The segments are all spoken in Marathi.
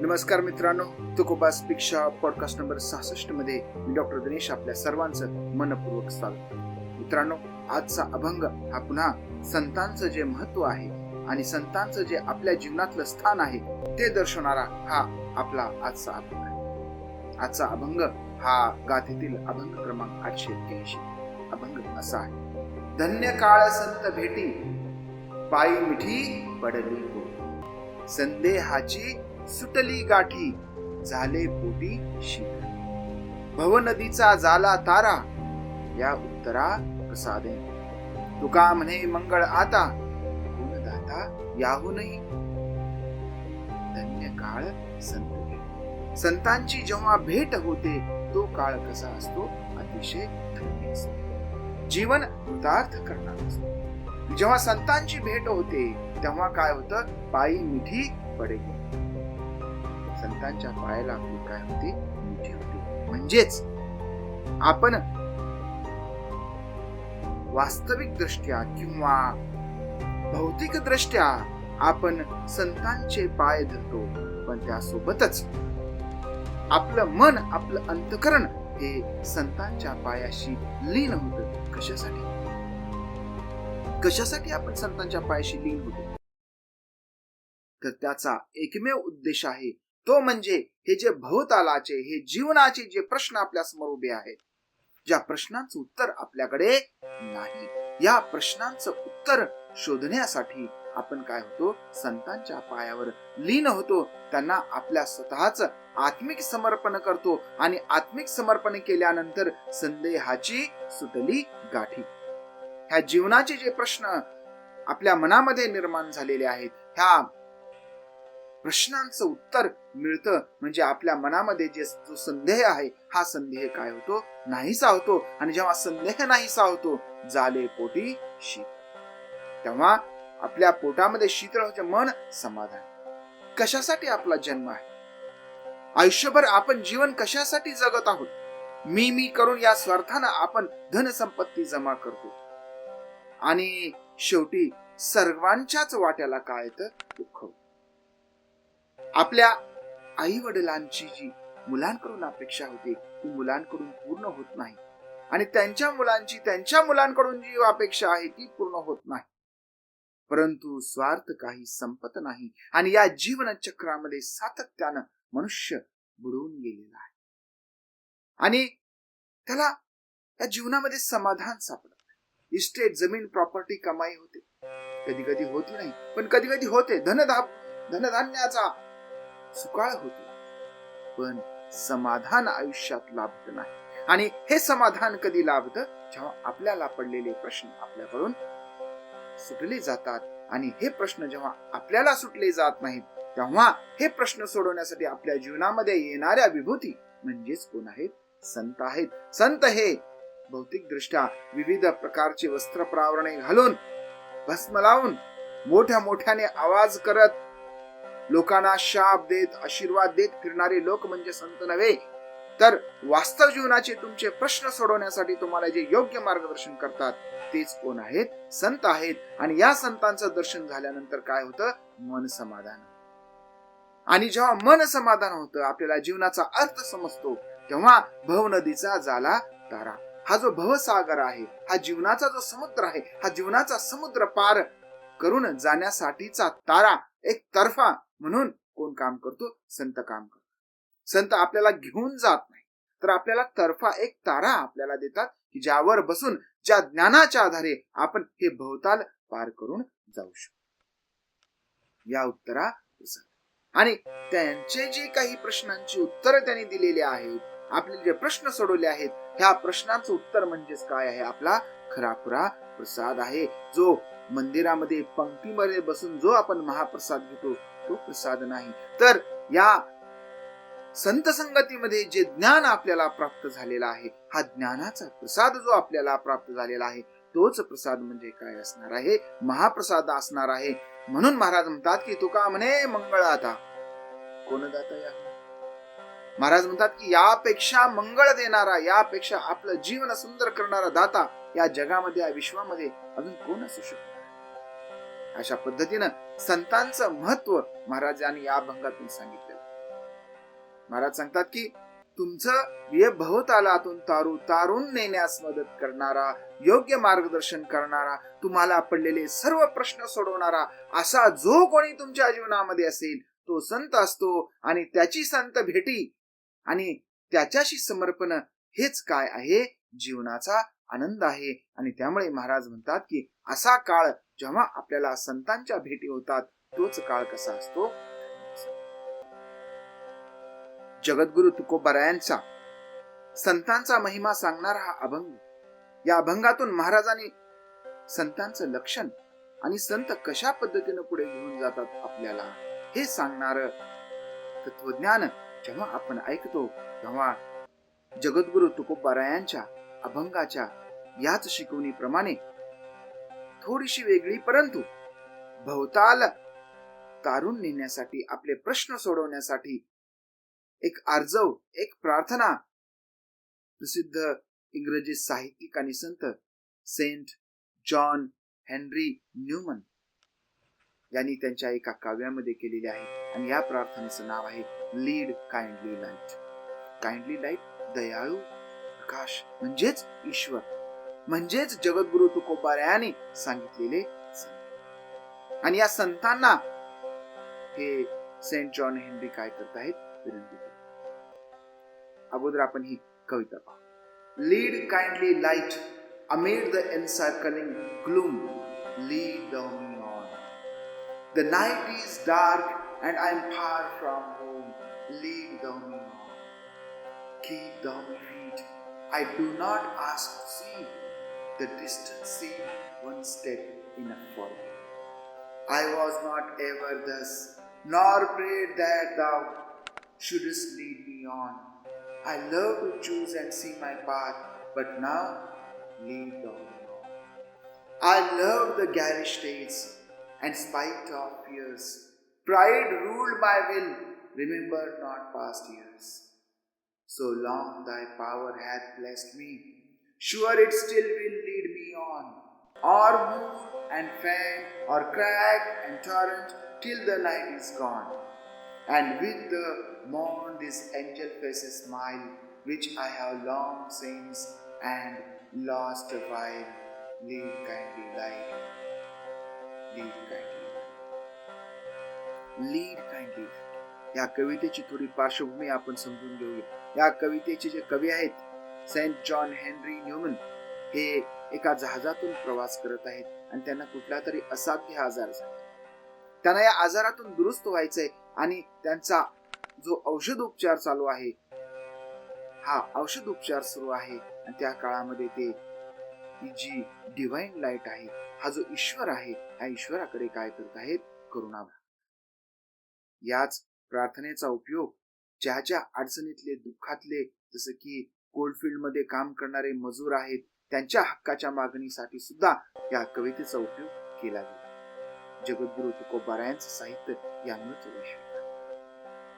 नमस्कार मित्रांनो तुकोबा स्पिक्षा पॉडकास्ट नंबर सहासष्टमध्ये मी डॉक्टर दिनेश आपल्या सर्वांचं मनपूर्वक स्वागत. मित्रांनो आजचा अभंग हा पुन्हा संतांचं जे महत्त्व आहे आणि संतांचं जे आपल्या जीवनातलं स्थान आहे ते दर्शवणारा हा आपला आजचा अभंग आहे. आजचा अभंग हा गाथेतील अभंग क्रमांक आठशे एक्क्याऐंशी अभंग असा आहे. धन्य काळ संत भेटी पायी मिठी पडली संदेहाची सुटली गाठी झाले पोटी शीत भव नदीचा झाला तारा या उत्तरा प्रसादे. तुका म्हणे मंगळ आता गुण दाता याहूनही. धन्य काळ संत संतांची जेव्हा भेट होते तो काळ कसा असतो? अतिशय धन्य असतो. जीवन कृतार्थ करणार असतो. जेव्हा संतांची भेट होते तेव्हा काय होतं? पायी मिठी पडेल. संतांच्या पायाला आपली काय होते मोठी होती. म्हणजेच आपण वास्तविक दृष्ट्या किंवा भौतिक दृष्ट्या आपण संतांचे पाय धरतो पण त्यासोबतच आपलं मन आपलं अंतकरण हे संतांच्या पायाशी लीन होत. कशासाठी? कशासाठी आपण संतांच्या पायाशी लीन होतो? तर त्याचा एकमेव उद्देश आहे तो म्हणजे हे जे भवतालाचे हे जीवनाचे जे प्रश्न आपल्यासमोर उभे आहेत ज्या प्रश्नांचं उत्तर आपल्याकडे नाही. या प्रश्नांचं उत्तर शोधण्यासाठी आपण काय होतो? संतांच्या पायावर लीन होतो. त्यांना आपल्या स्वतःच आत्मिक समर्पण करतो आणि आत्मिक समर्पण केल्यानंतर संदेहाची सुटली गाठी. ह्या जीवनाचे जे प्रश्न आपल्या मनामध्ये निर्माण झालेले आहेत ह्या प्रश्नांचं उत्तर मिळतं. म्हणजे आपल्या मनामध्ये जे जो संदेह आहे हा संदेह काय होतो? नाहीसा होतो. आणि जेव्हा संदेह नाहीसा होतो झाले पोटी शीत. तेव्हा आपल्या पोटामध्ये शीतळ होते मन समाधान. कशासाठी आपला जन्म आहे? आयुष्यभर आपण जीवन कशासाठी जगत आहोत? मी मी करून या स्वार्थानं आपण धनसंपत्ती जमा करतो. आणि शेवटी सर्वांच्याच वाट्याला काय येतं दुःख आपल्या आई वडिलांची जी मुलांकडून अपेक्षा होती ती मुलांकडून पूर्ण होत नाही. आणि त्यांच्या मुलांची त्यांच्या मुलांकडून जी अपेक्षा आहे ती पूर्ण होत नाही. परंतु स्वार्थ काही संपत नाही आणि या जीवन चक्रामध्ये सातत्यानं मनुष्य बुडवून गेलेला आहे. आणि त्याला या जीवनामध्ये समाधान सापडत नाही. इस्टेट जमीन प्रॉपर्टी कमाई होते. कधी कधी होती नाही पण कधी कधी होते. धनधा धनधान्याचा सुकाळ होतो. पण समाधान आयुष्यात लाभत नाही. आणि हे समाधान कधी लाभत? जेव्हा आपल्याला पडलेले प्रश्न आपल्याकडून सुटले जातात. आणि हे प्रश्न जेव्हा आपल्याला सुटले जात नाहीत तेव्हा हे प्रश्न सोडवण्यासाठी आपल्या जीवनामध्ये येणाऱ्या विभूती म्हणजेच कोण आहेत? संत आहेत. संत हे भौतिक दृष्ट्या विविध प्रकारचे वस्त्र प्रावरणे घालून भस्म लावून मोठ्या मोठ्याने आवाज करत लोकांना शाप देत आशीर्वाद देत फिरणारे लोक म्हणजे संत नव्हे. तर वास्तव जीवनाचे तुमचे प्रश्न सोडवण्यासाठी तुम्हाला जे योग्य मार्गदर्शन करतात तेच कोण आहेत? संत आहेत. आणि या संतांचं दर्शन झाल्यानंतर काय होतं? मन समाधान. आणि जेव्हा मन समाधान होतं आपल्याला जीवनाचा अर्थ समजतो तेव्हा भव नदीचा झाला तारा. हा जो भवसागर आहे हा जीवनाचा जो समुद्र आहे हा जीवनाचा समुद्र पार करून जाण्यासाठीचा तारा एक तर्फा म्हणून कोण काम करतो? संत काम करतो. संत आपल्याला घेऊन जात नाही. तर आपल्याला तर्फा एक तारा आपल्याला देतात की ज्यावर बसून ज्या ज्ञानाच्या आधारे आपण हे भवताल पार करून जाऊ शकतो. या उत्तरा आणि त्यांचे जे काही प्रश्नांची उत्तर त्यांनी दिलेली आहेत आपले जे प्रश्न सोडवले आहेत ह्या प्रश्नांचं उत्तर म्हणजेच काय आहे? आपला खराखुरा प्रसाद आहे जो मंदिरामध्ये पंक्तीमध्ये बसून जो आपण महाप्रसाद घेतो तो प्रसाद नाही. तर या संत संगतीमध्ये जे ज्ञान आपल्याला प्राप्त झालेला आहे हा ज्ञानाचा प्रसाद जो आपल्याला प्राप्त झालेला आहे तोच प्रसाद म्हणजे काय असणार आहे? महाप्रसाद असणार आहे. म्हणून महाराज म्हणतात की तुका म्हणे मंगळ आता? कोण दाता या? महाराज म्हणतात की यापेक्षा मंगळ देणारा यापेक्षा आपलं जीवन सुंदर करणारा दाता या जगामध्ये या विश्वामध्ये अजून कोण असू शकतो अशा पद्धतीनं संतांचं महत्त्व महाराजांनी या भंगातून सांगितलं. महाराज सांगतात की तुमचं ये भवतालातून तारू तारून नेण्यास मदत करणारा योग्य मार्गदर्शन करणारा तुम्हाला पडलेले सर्व प्रश्न सोडवणारा असा जो कोणी तुमच्या जीवनामध्ये असेल तो संत असतो आणि त्याची संत भेटी आणि त्याच्याशी समर्पण हेच काय आहे? जीवनाचा आनंद आहे. आणि त्यामुळे महाराज म्हणतात की असा काळ जेव्हा आपल्याला संतांच्या भेटी होतात तोच काळ कसा असतो? जगद्गुरु तुकोबारायांचा संतांचा महिमा सांगणारा हा अभंग. या अभंगातून महाराजांनी संतांचं लक्षण आणि संत कशा पद्धतीनं पुढे घेऊन जातात आपल्याला हे सांगणार तत्वज्ञान जेव्हा आपण ऐकतो तेव्हा जगद्गुरु तुकोबारायांच्या अभंगाच्या याच शिकवणीप्रमाणे थोडीशी वेगळी परंतु भवताल तारून नेण्यासाठी आपले प्रश्न सोडवण्यासाठी एक आर्जव एक प्रार्थना. प्रसिद्ध इंग्रजी साहित्यिक आणि संत सेंट जॉन हेनरी न्यूमन यांनी त्यांच्या एका काव्यामध्ये केलेले आहे आणि या प्रार्थनेचं नाव आहे lead kindly light kindly light दयाळू प्रकाश म्हणजेच ईश्वर. म्हणजेच जगद्गुरु तुकोबारायाने सांगितलेले संत आणि या संतांना हे सेंट जॉन हेनरी काय करत विनंती करतात अगोदर आपण ही कविता पाहू lead kindly light amid the encircling gloom lead thou me on the night is dark and i'm far from home lead thou me on keep thou my feet i do not ask to see the distant sea one step enough for me i was not ever thus nor prayed that thou shouldst lead me on I love to choose and see my path, but now lead thou me on. I love the garish days, and spite of fears, pride ruled my will, remember not past years. So long thy power hath blessed me, sure it still will lead me on, or moor and fen, or crag and torrent, till the night is gone. And with the morn this angel faces smile, which I have long since and lost a while. Lead kindly light, lead kindly lead kindly या कवितेची थोडी पार्श्वभूमी आपण समजून घेऊया या कवितेचे जे कवी आहेत सेंट जॉन हेनरी न्यूमन हे एका जहाजातून प्रवास करत आहेत आणि त्यांना कुठला तरी असाध्य आजार झाला. त्यांना या आजारातून दुरुस्त व्हायचंय आणि त्यांचा जो औषध उपचार चालू आहे हा औषध उपचार सुरू आहे आणि त्या काळामध्ये ते जी डिव्हाइन लाइट आहे हा जो ईश्वर आहे ह्या ईश्वराकडे काय करत आहेत? करुणा याच प्रार्थनेचा उपयोग ज्या ज्या अडचणीतले दुःखातले जसं की कोल्डफील्डमध्ये काम करणारे मजूर आहेत त्यांच्या हक्काच्या मागणीसाठी सुद्धा या कवितेचा उपयोग केला गेला. जगद्गुरु तुकोबारायांचं साहित्य यामुळेच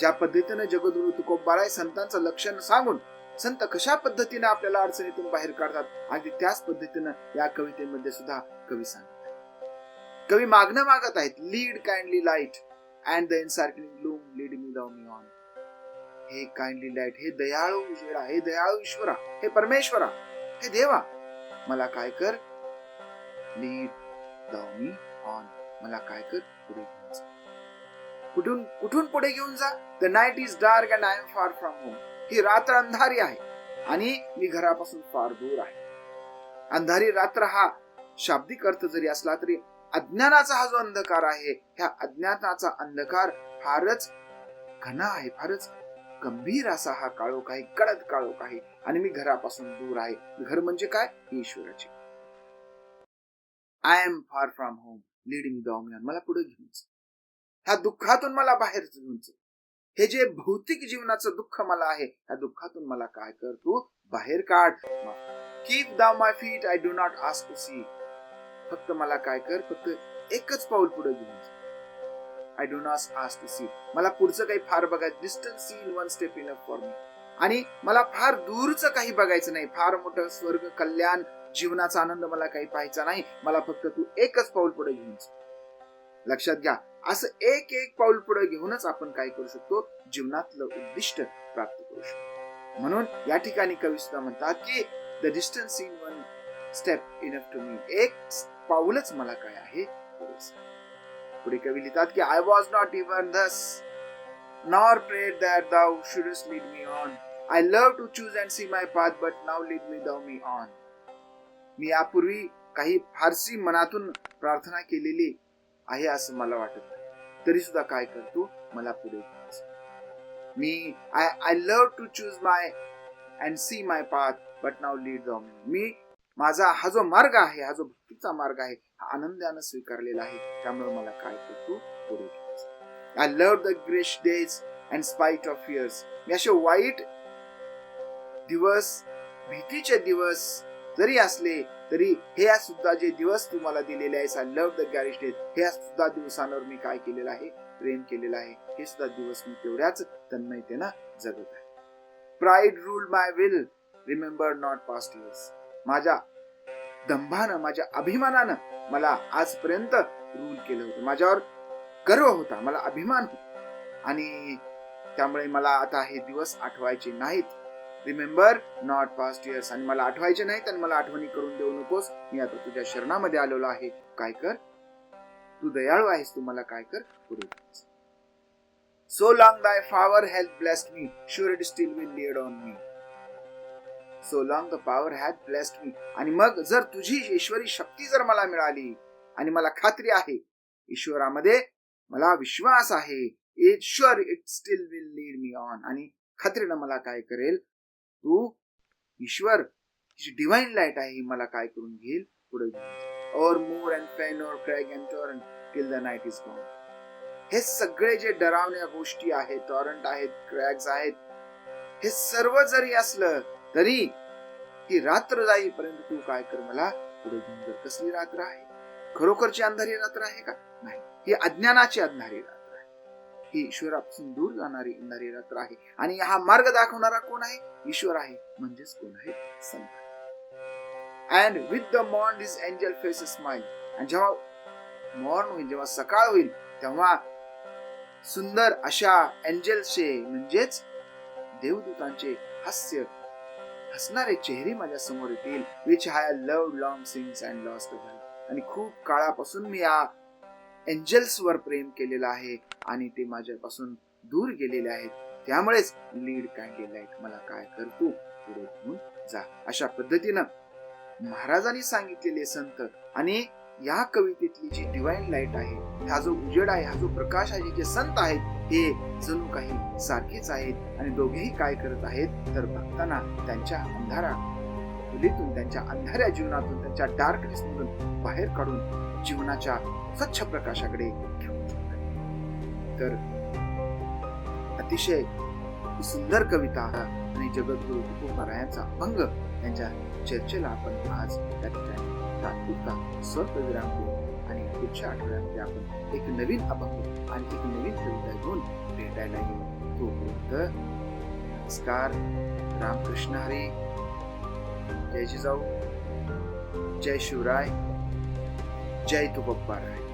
ज्या पद्धतीने जगद्गुरु तुकोबाराय संतांचं लक्षण सांगून संत कशा पद्धतीने आपल्याला अडचणीतून बाहेर काढतात आणि त्याच पद्धतीनं या कवितेमध्ये सुद्धा कवी सांगतात. कवी मागणं मागत आहेत lead kindly light and the encircling gloom lead me thou me on हे काइंडली लाइट हे दयाळू उजेडा हे दयाळू ईश्वरा हे परमेश्वरा हे देवा. मला काय कर? लीड दाव मी ऑन मला काय कर? पुढे घेऊन जा. कुठून कुठून पुढे घेऊन जा? The night is dark and I am far from home ही रात्र अंधारी आहे आणि मी घरापासून फार दूर आहे. अंधारी रात्र हा शाब्दिक अर्थ जरी असला तरी अज्ञानाचा हा जो अंधकार आहे ह्या अज्ञानाचा अंधकार फारच घना आहे फारच गंभीर असा हा काळोख आहे कडक काळोख आहे आणि मी घरापासून दूर आहे. घर म्हणजे काय? ईश्वराचे. I am far from home leading thou me on मला पुढे घेऊन ह्या दुःखातून मला बाहेर घेऊन हे जे भौतिक जीवनाचं दुःख मला आहे ह्या दुःखातून मला काय कर तू? बाहेर काढ. Keep thou my feet I do not ask to see फक्त मला काय कर फक्त एकच पाऊल पुढे घेऊन I do not ask to see मला पुढचं काही फार बघायचं distance scene one step इन फॉर मी आणि मला फार दूरचं काही बघायचं नाही. फार मोठं स्वर्ग कल्याण जीवनाचा आनंद मला काही पाहायचा नाही. मला फक्त तू एकच पाऊल पुढे घेऊन लक्षात घ्या असं एक एक पाऊल पुढे घेऊनच आपण काय करू शकतो? जीवनातलं उद्दिष्ट प्राप्त करू शकतो. म्हणून या ठिकाणी कवी सुद्धा म्हणतात की the distance in one step enough to me एक पाऊलच मला काय आहे? पुढे कवी लिहितात की I was not even thus nor prayed that thou shouldst lead me on I love to choose and see my path but now lead me thou me on मी यापूर्वी काही फारशी मनातून प्रार्थना केलेली आहे असं मला वाटत तरी सुद्धा काय करतो? मला पुढे मी I I love to choose my and see my path but now lead thou me माझा हा जो मार्ग आहे हा जो भक्तीचा मार्ग आहे आनंदानं स्वीकारलेला आहे. त्यामुळे मला काय करतो पुढे I love the garish days and spite of years मी असे वाईट दिवस भीतीचे दिवस जरी असले तरी हे सुद्धा जे दिवस तुम्हाला दिलेले आहे I love the garish days हे सुद्धा दिवसांवर मी काय केलेलं आहे? प्रेम केलेलं आहे. हे सुद्धा दिवस मी तेवढ्याच तन्मयतेनं जगत आहे. Pride rule my will remember not past years माझ्या दंभानं माझ्या अभिमानानं मला आजपर्यंत रूल केलं होतं. माझ्यावर गर्व होता मला अभिमान होता. आणि त्यामुळे मला आता हे दिवस आठवायचे नाहीत. रिमेंबर नॉट पास्ट इयर्स आणि मला आठवायचे नाहीत आणि मला आठवणी करून देऊ नकोस. मी आता तुझ्या शरणामध्ये आलेलो आहे. काय कर? तू दयाळू आहेस तू मला काय कर? पुढे so long thy power help blessed me sure it still will lead on me so long the power had blessed me आणि मग जर तुझी ईश्वरी शक्ती जर मला मिळाली आणि मला खात्री आहे ईश्वरामध्ये मला विश्वास आहे it sure it still will lead me on आणि खात्रीनं मला काय करेल? तू ईश्वर जी डिवाइन लाइट आहे मला काय करून घेईल? पुढे o'er moor and fen o'er crag and torrent till the night is gone हे सगळे जे डरावण्या गोष्टी आहेत टॉरंट आहेत क्रॅग्स आहेत हे सर्व जरी असलं तरी ती रात्र जाईपर्यंत तू काय कर मला? पुढे घेऊन जर कसली रात्र आहे? खरोखरची अंधारी रात्र आहे का? नाही. ही अज्ञानाची अंधारी रात्र आहे. ही ईश्वरापासून दूर जाणारी अंधारी रात्र आहे. आणि हा मार्ग दाखवणारा कोण आहे? ईश्वर आहे. म्हणजेच कोण आहे? संत. And with the morn is angel face smile आणि जेव्हा मॉर्न होईल जेव्हा सकाळ होईल तेव्हा सुंदर अशा एंजलचे म्हणजेच देवदूतांचे हास्य हसणारे चेहरे माझ्यासमोर येतील which I love long since and lost आणि खूप काळापासून मी या एंजल्स वर प्रेम केलेलं आहे आणि ते माझ्यापासून दूर गेलेले आहेत. त्यामुळेच लीड कँडी लाइट मला काय करतो पुढे घेऊन जा. अशा पद्धतीनं महाराजांनी सांगितलेले संत आणि या कवितेतली जी डिवाइन लाइट आहे हा जो उजेड आहे हा जो प्रकाश आहे जे संत आहेत हे जणू काही सारखेच आहेत आणि दोघेही काय करत आहेत तर भक्तांना त्यांच्या अंधारा खोलीतून त्यांच्या अंधाऱ्या जीवनातून त्यांच्या डार्कनेस मधून बाहेर काढून जीवनाच्या स्वच्छ प्रकाशाकडे तर अतिशय सुंदर कविता आणि जगद्गुरु तुकोबारायांचा अभंग यांच्या चर्चेला आपण आज त्या ठिकाणी तात्पुरता स्वल्पविराम देऊ पुढच्या आठवड्यामध्ये आपण एक नवीन अभंग आणि एक नवीन कविता घेऊन भेटायला येऊ. तोपर्यंत नमस्कार. रामकृष्ण हरी. जय जिजाऊ. जय शिवराय. जय तुकोबाराय